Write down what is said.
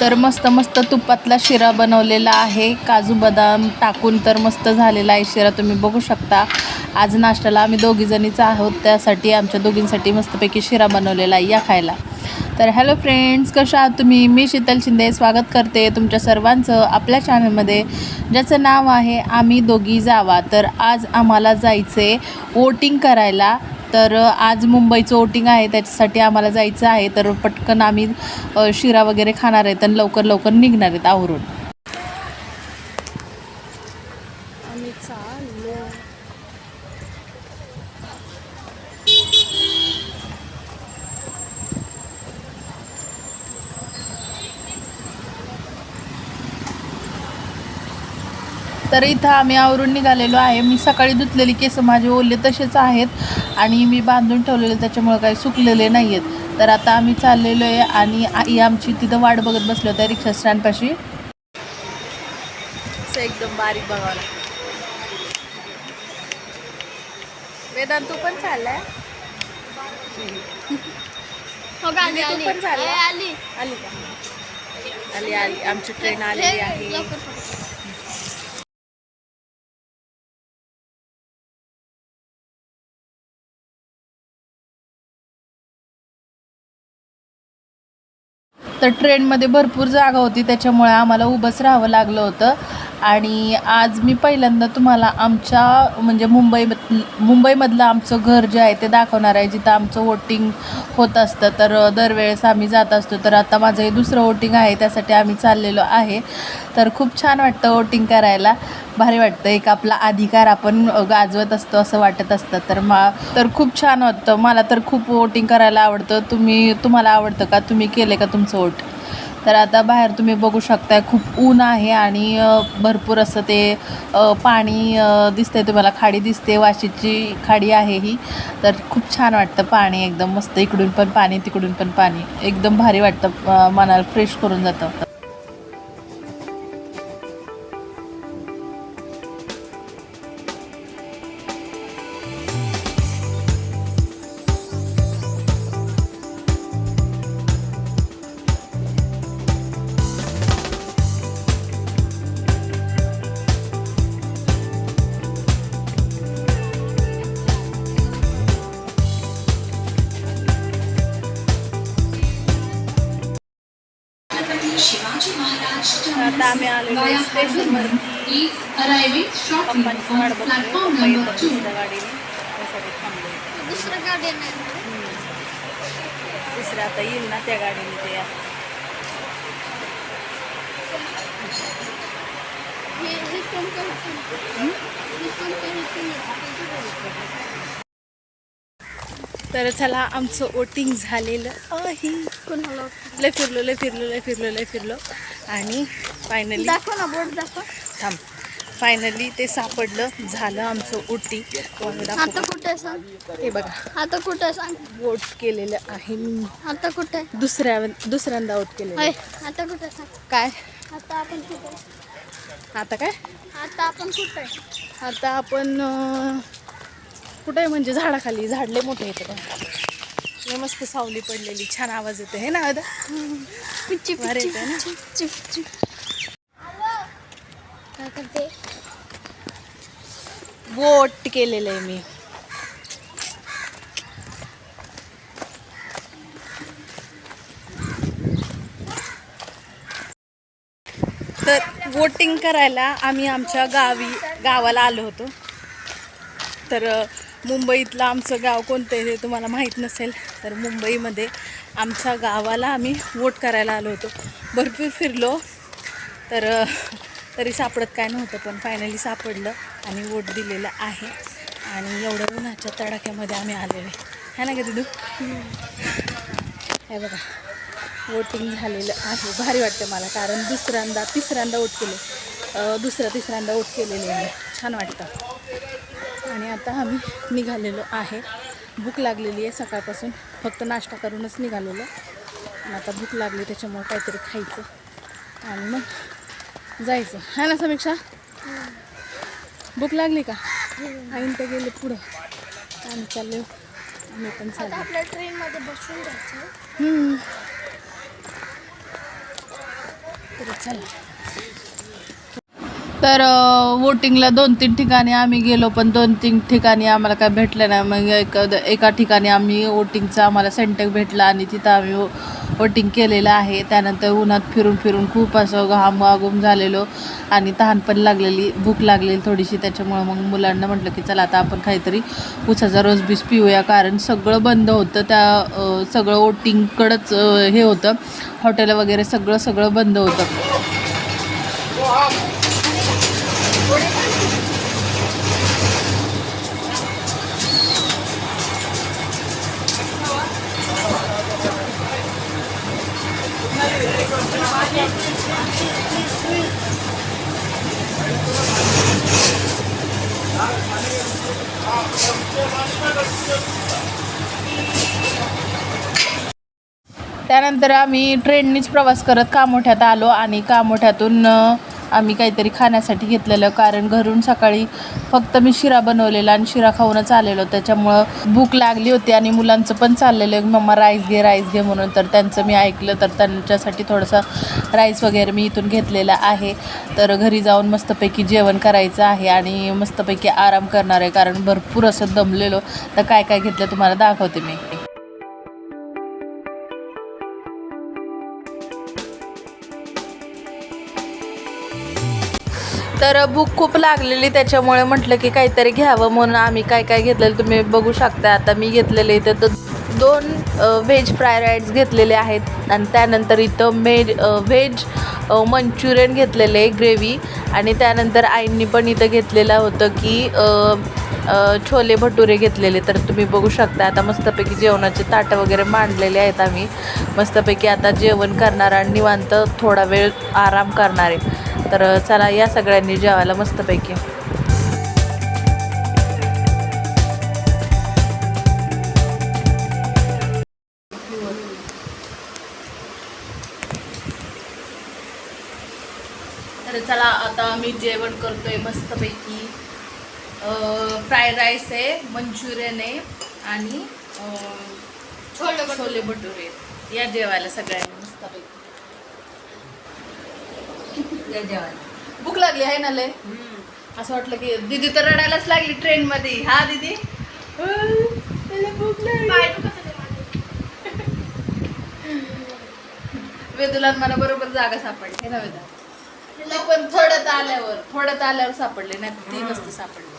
तर मस्त मस्त तुपातला शिरा बनवलेला आहे. काजू बदाम टाकून तर मस्त झालेला आहे शिरा तुम्ही बघू शकता. आज नाश्त्याला आम्ही दोघीजणीच आहोत त्यासाठी आमच्या दोघींसाठी मस्तपैकी शिरा बनवलेला आहे या खायला. तर हॅलो फ्रेंड्स कशा आहात तुम्ही? मी शीतल शिंदे स्वागत करते तुमच्या सर्वांचं आपल्या चॅनलमध्ये ज्याचं नाव आहे आम्ही दोघी जावा. तर आज आम्हाला जायचं आहे वोटिंग करायला. तर आज मुंबईचं वोटिंग आहे त्याच्यासाठी आम्हाला जायचं आहे. तर पटकन आम्ही शिरा वगैरे खाणार आहेत आणि लवकर लवकर निघणार आहेत आवरून. तर इथं आम्ही आवरून निघालेलो आहे. मी सकाळी धुतलेली केस माझे ओले तसेच आहेत आणि मी बांधून ठेवलेले त्याच्यामुळे काही सुकलेले नाही आहेत तर आता आम्ही चाललेलो आहे आणि आई आमची तिथं वाट बघत बसलो होत्या रिक्षा स्टँडपाशी. एकदम बारीक बघावं वेदांत तू पण चाललाय? हो आली पण आली. आली आली आली. आमची ट्रेन आलेली आहे. तर ट्रेनमध्ये भरपूर जागा होती त्याच्यामुळे आम्हाला उभंच राहावं लागलं होतं. आणि आज मी पहिल्यांदा तुम्हाला आमच्या म्हणजे मुंबई मुंबईमधलं आमचं घर जे आहे ते दाखवणार आहे. जिथं आमचं वोटिंग होत असतं तर दरवेळेस आम्ही जात असतो. तर आता माझं हे दुसरं वोटिंग आहे त्यासाठी आम्ही चाललेलो आहे. तर खूप छान वाटतं वोटिंग करायला. भारी वाटतं एक आपला अधिकार आपण गाजवत असतो असं वाटत असतं. तर मा तर खूप छान वाटतं. मला तर खूप वोटिंग करायला आवडतं. तुम्ही तुम्हाला आवडतं का? तुम्ही केले का तुमचं वोट तर आता बाहेर तुम्ही बघू शकताय खूप ऊन आहे आणि भरपूर असं ते पाणी दिसतंय तुम्हाला. खाडी दिसते वाशीची खाडी आहे ही. तर खूप छान वाटतं पाणी एकदम मस्त. इकडून पण पाणी तिकडून पण पाणी. एकदम भारी वाटतं मनाला फ्रेश करून जातं. दुसरं गाडी आता येईल ना त्या गाडीने ते? तर चला आमचं वोटिंग झालेलं आहे. लय फिरलो लय फिरलो लय फिरलो लय फिरलो. आणि फायनली दाखव ना बोर्ड दाखव. थांब. फायनली ते सापडलं झालं आमचं उटी. आता. कुठे सांग? हे बघा. आता कुठे सांग? वोट केलेलं आहे मी. आता कुठे? दुसऱ्या दुसऱ्यांदा वोट केलेलं. आता कुठे सांग? काय? आता आपण कुठे? आता काय? आता आपण कुठे? आता आपण कुठे आहे म्हणजे झाडाखाली? झाडले मोठे येते लय मस्त सावली पडलेली. छान आवाज येतो हे ना आता पिच्ची भारी पिच्ची करते. वोट केलेलं आहे मी. तर वोटिंग करायला आम्ही आमच्या गावी गावाला आलो होतो. तर मुंबईतलं आमचं गाव कोणतं आहे ते तुम्हाला माहीत नसेल तर मुंबईमध्ये आमच्या गावाला आम्ही वोट करायला आलो होतो. भरपूर फिरलो. तर तरी सापडत काय नव्हतं पण फायनली सापडलं आणि वोट दिलेलं आहे. आणि एवढ्या उन्हाच्या तडाख्यामध्ये आम्ही आलेले आहे. ना का दिदू? हे बघा वोटिंग झालेलं आहे. भारी वाटतं मला कारण दुसऱ्यांदा तिसऱ्यांदा वोट केले. दुसऱ्या तिसऱ्यांदा वोट केलेले आहे. छान वाटतं. आणि आता आम्ही निघालेलो आहे. भूक लागलेली आहे सकाळपासून. फक्त नाश्ता करूनच निघालेलो. आता भूक लागली त्याच्यामुळे काहीतरी खायचं. आणि मग जायचं. है ना समीक्षा? भूक लागली का? आईन तर गेले पुढं. आम्ही चाललो. आम्ही पण चाललो. आपल्या ट्रेन मध्ये बसून जायचं. तर चला. तर वोटिंगला दोन तीन ठिकाणी आम्ही गेलो पण दोन तीन ठिकाणी आम्हाला काय भेटलं नाही. मग एक एका ठिकाणी आम्ही वोटिंगचा आम्हाला सेंटर भेटला आणि तिथं आम्ही वोटिंग केलेलं आहे. त्यानंतर उन्हात फिरून फिरून खूप असं घाम वागूम झालेलो आणि तहान पण लागलेली भूक लागलेली थोडीशी. त्याच्यामुळं मग मुलांना म्हटलं की चला आता आपण काहीतरी उसाचा रोज बीस पिऊया. कारण सगळं बंद होतं. त्या सगळं वोटिंगकडंच हे होतं. हॉटेल वगैरे सगळं सगळं बंद होतं. त्यानंतर आम्ही ट्रेननीच प्रवास करत कामोठ्यात आलो आणि कामोठ्यातून आम्ही काहीतरी खाण्यासाठी घेतलेलं कारण घरून सकाळी फक्त मी शिरा बनवलेला आणि शिरा खाऊनच आलेलो. त्याच्यामुळं भूक लागली होती आणि मुलांचं पण चाललेलं मम्मा राईस घे राईस घे म्हणून. तर त्यांचं मी ऐकलं तर त्यांच्यासाठी थोडंसं राईस वगैरे मी इथून घेतलेला आहे. तर घरी जाऊन मस्तपैकी जेवण करायचं आहे आणि मस्तपैकी आराम करणार आहे कारण भरपूर असं दमलेलो. तर काय काय घेतलं तुम्हाला दाखवते मी. तर भूक खूप लागलेली त्याच्यामुळे म्हटलं की काहीतरी घ्यावं म्हणून आम्ही काय काय घेतलेलं तुम्ही बघू शकता आता मी घेतलेले इथं तर दोन व्हेज फ्राय राईस घेतलेले आहेत. आणि त्यानंतर इथं मेज व्हेज मंचुरियन घेतलेले ग्रेव्ही आणि त्यानंतर आईंनी पण इथं घेतलेलं होतं की छोले भटुरे घेतलेले. तर तुम्ही बघू शकता आता मस्तपैकी जेवणाचे ताटं वगैरे मांडलेले आहेत आम्ही. मस्तपैकी आता जेवण करणार आणि निवांत थोडा वेळ आराम करणार आहे. तर चला या सगळ्यांनी जेवायला मस्तपैकी तर चला आता मी जेवण करतोय मस्तपैकी फ्राय राईस आहे मंचुरियन आहे आणि छोले भटुरे. छोले भटुरे. या जेवायला सगळ्यांनी मस्तपैकी भूक लागली आहे ना लय? असं वाटलं की दीदी तर रडायलाच लागली ट्रेन मध्ये हा दीदी? भूक लागली. माझे. वेदूला मला बरोबर जागा सापडली. हे ना वेदा पण थोड्यात आल्यावर थोड्यात आल्यावर सापडले नाही ती नसते सापडली.